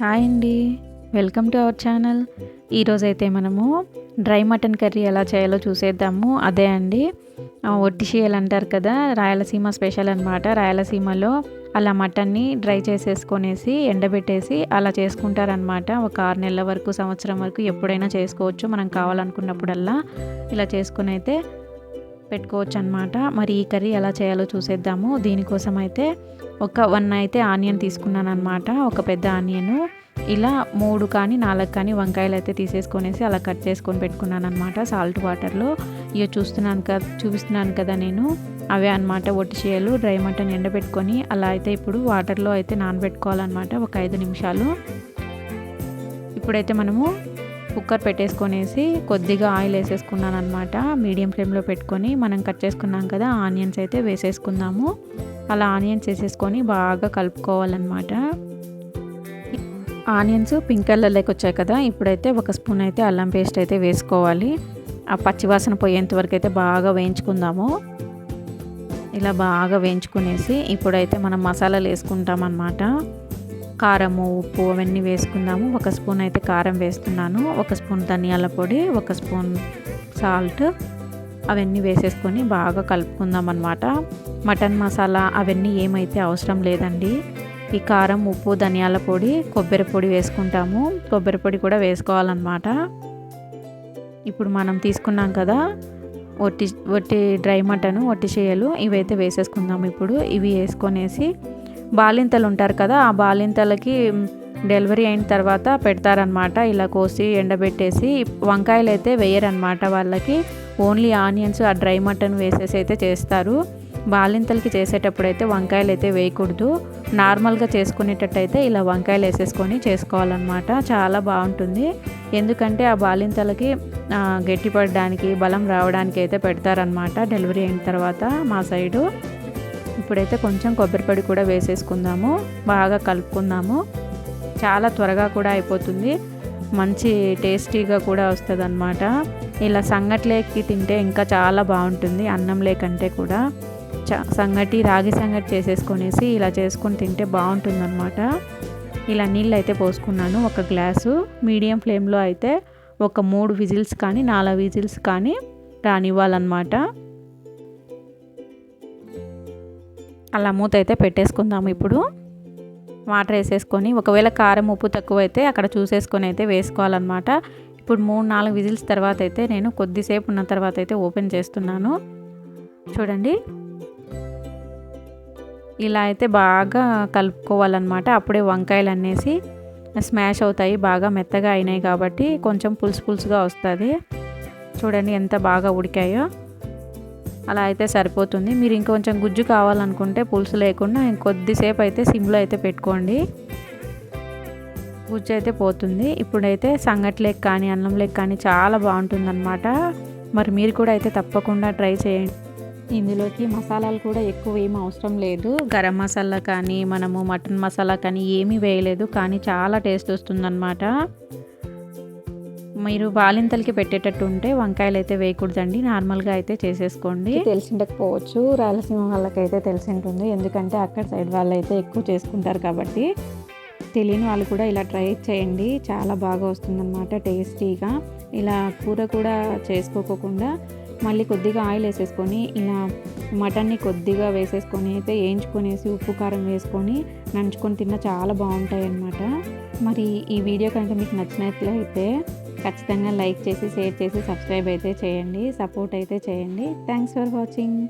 Hi అండి. Welcome to our channel. ఈరోజైతే మనము డ్రై మటన్ కర్రీ ఎలా చేయాలో చూసేద్దాము. అదే అండి. ఆ, ఒట్టిషియలు అంటారు కదా రాయలసీమ స్పెషల్ అనమాట రాయలసీమలో అలా మటన్ని డ్రై చేసేసుకొనేసి ఎండబెట్టేసి అలా చేసుకుంటారనమాట ఒక ఆరు నెలల వరకు సంవత్సరం వరకు ఎప్పుడైనా చేసుకోవచ్చు. మనం కావాలనుకున్నప్పుడల్లా ఇలా చేసుకుని అయితే పెట్టుకోవచ్చు అనమాట మరి ఈ కర్రీ ఎలా చేయాలో చూసేద్దాము. దీనికోసం అయితే ఒక వన్ అయితే ఆనియన్ తీసుకున్నాను అనమాట ఒక పెద్ద ఆనియన్. ఇలా మూడు కానీ నాలుగు కానీ వంకాయలు అయితే తీసేసుకొనేసి అలా కట్ చేసుకొని పెట్టుకున్నాను అనమాట సాల్ట్ వాటర్లో. ఇక చూస్తున్నాను కదా చూపిస్తున్నాను కదా నేను. అవే అనమాట ఒట్టిచేయలు డ్రై మటన్ ఎండబెట్టుకొని అలా అయితే ఇప్పుడు వాటర్లో అయితే నానబెట్టుకోవాలన్నమాట ఒక ఐదు నిమిషాలు. ఇప్పుడైతే మనము కుక్కర్ పెట్టేసుకొనేసి కొద్దిగా ఆయిల్ వేసేసుకున్నాను అనమాట మీడియం ఫ్లేమ్లో పెట్టుకొని మనం కట్ చేసుకున్నాం కదా ఆనియన్స్ అయితే వేసేసుకుందాము. అలా ఆనియన్స్ వేసేసుకొని బాగా కలుపుకోవాలన్నమాట. ఆనియన్స్ పింక్ కలర్లోకి వచ్చాయి కదా ఇప్పుడైతే ఒక స్పూన్ అయితే అల్లం పేస్ట్ అయితే వేసుకోవాలి. ఆ పచ్చివాసన పోయేంత వరకు అయితే బాగా వేయించుకుందాము. ఇలా బాగా వేయించుకునేసి ఇప్పుడైతే మనం మసాలాలు వేసుకుంటామన్నమాట. కారము ఉప్పు అవన్నీ వేసుకుందాము. ఒక స్పూన్ అయితే కారం వేస్తున్నాను. ఒక స్పూన్ ధనియాల పొడి ఒక స్పూన్ సాల్ట్ అవన్నీ వేసేసుకొని బాగా కలుపుకుందాం అనమాట మటన్ మసాలా అవన్నీ ఏమైతే అవసరం లేదండి. ఈ కారం ఉప్పు ధనియాల పొడి కొబ్బరి పొడి వేసుకుంటాము. కొబ్బరి పొడి కూడా వేసుకోవాలన్నమాట. ఇప్పుడు మనం తీసుకున్నాం కదా ఒట్టి ఒట్టి డ్రై మటన్ ఒట్టి చేయలు ఇవైతే వేసేసుకుందాం ఇప్పుడు. ఇవి వేసుకొనేసి బాలింతలు ఉంటారు కదా ఆ బాలింతలకి డెలివరీ అయిన తర్వాత పెడతారనమాట ఇలా కోసి ఎండబెట్టేసి వంకాయలు అయితే వేయరనమాట వాళ్ళకి. ఓన్లీ ఆనియన్స్ ఆ డ్రై మటన్ వేసేసి అయితే చేస్తారు. బాలింతలకి చేసేటప్పుడు అయితే వంకాయలు అయితే వేయకూడదు. నార్మల్గా చేసుకునేటట్టయితే ఇలా వంకాయలు వేసేసుకొని చేసుకోవాలన్నమాట. చాలా బాగుంటుంది. ఎందుకంటే ఆ బాలింతలకి గట్టిపడడానికి బలం రావడానికి అయితే పెడతారనమాట డెలివరీ అయిన తర్వాత మా సైడు. ఇప్పుడైతే కొంచెం కొబ్బరిపొడి కూడా వేసేసుకుందాము. బాగా కలుపుకుందాము. చాలా త్వరగా కూడా అయిపోతుంది. మంచి టేస్టీగా కూడా వస్తుంది అనమాట ఇలా సంగట్లేకి తింటే ఇంకా చాలా బాగుంటుంది అన్నం లేకంటే కూడా. చ సంగటి రాగి సంగటి చేసేసుకొనేసి ఇలా చేసుకొని తింటే బాగుంటుందన్నమాట. ఇలా నీళ్ళు అయితే పోసుకున్నాను ఒక గ్లాసు. మీడియం ఫ్లేమ్లో అయితే ఒక మూడు విజిల్స్ కానీ నాలుగు విజిల్స్ కానీ రానివ్వాలన్నమాట. అలా మూత అయితే పెట్టేసుకుందాము ఇప్పుడు. వాటర్ వేసేసుకొని ఒకవేళ కారం ఉప్పు తక్కువ అయితే అక్కడ చూసేసుకొని అయితే వేసుకోవాలన్నమాట. ఇప్పుడు మూడు నాలుగు విజిల్స్ తర్వాత అయితే నేను కొద్దిసేపు ఉన్న తర్వాత అయితే ఓపెన్ చేస్తున్నాను. చూడండి. ఇలా అయితే బాగా కలుపుకోవాలన్నమాట. అప్పుడే వంకాయలు అనేసి స్మాష్ అవుతాయి బాగా మెత్తగా అయినాయి కాబట్టి కొంచెం పులుసు పులుసుగా వస్తుంది. చూడండి ఎంత బాగా ఉడికాయో. అలా అయితే సరిపోతుంది. మీరు ఇంకొంచెం గుజ్జు కావాలనుకుంటే పులుసు లేకుండా ఇంకొద్దిసేపు అయితే సిమ్లో అయితే పెట్టుకోండి. గుజ్జు అయితే పోతుంది. ఇప్పుడైతే సంగట్లేక్ కానీ అన్నం అన్నంలేక్ కానీ చాలా బాగుంటుందన్నమాట. మరి మీరు కూడా అయితే తప్పకుండా ట్రై చేయండి. ఇందులోకి మసాలాలు కూడా ఎక్కువ ఏమి అవసరం లేదు. గరం మసాలా కానీ మనము మటన్ మసాలా కానీ ఏమీ వేయలేదు. కానీ చాలా టేస్ట్ వస్తుందన్నమాట. మీరు బాలింతలకి పెట్టేటట్టు ఉంటే వంకాయలు అయితే వేయకూడదండి. నార్మల్గా అయితే చేసేసుకోండి. తెలిసిండకపోవచ్చు. రాయలసీమ వాళ్ళకైతే తెలిసి ఉంటుంది ఎందుకంటే అక్కడ సైడ్ వాళ్ళు అయితే ఎక్కువ చేసుకుంటారు కాబట్టి తెలియని వాళ్ళు కూడా ఇలా ట్రై చేయండి. చాలా బాగా వస్తుందన్నమాట టేస్టీగా. ఇలా కూర కూడా చేసుకోకుండా మళ్ళీ కొద్దిగా ఆయిల్ వేసేసుకొని ఇలా మటన్ని కొద్దిగా వేసేసుకొని అయితే వేయించుకొనేసి ఉప్పు కారం వేసుకొని నంచుకొని తిన్న చాలా బాగుంటాయి అన్నమాట మరి ఈ వీడియో కనుక మీకు నచ్చినట్లయితే ఖచ్చితంగా లైక్ చేసి షేర్ చేసి సబ్స్క్రైబ్ అయితే చేయండి సపోర్ట్ అయితే చేయండి. Thanks for watching